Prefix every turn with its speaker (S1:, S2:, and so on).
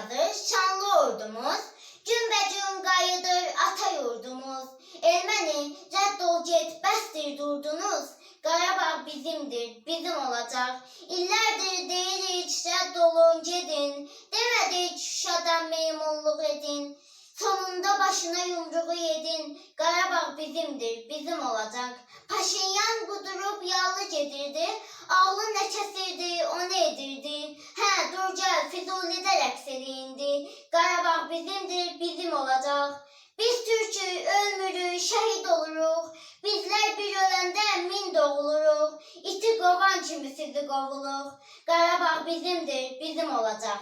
S1: yazır şanlı ordumuz. Gümbecün qayıdır ata yurdumuz. Erməni rədd ol get, bəsdir durdunuz. Qarabağ bizimdir, bizim olacaq. İllərdir deyirik rədd olun gedin. Demədik Şuşadan memurluq edin. Sonunda başına yumruğu yedin. Qarabağ bizimdir, bizim olacaq. Paşinyan qudurup yallı gedirdi. Ağlı nə kəsirdi, o nə edirdi. Eləyindi. Qarabağ bizimdir, bizim olacaq. Biz türkü ölmürük, şəhid oluruq. Bizlər bir öləndə min doğuluruq. İti qovan kimi sizi qovuluq. Qarabağ bizimdir, bizim olacaq.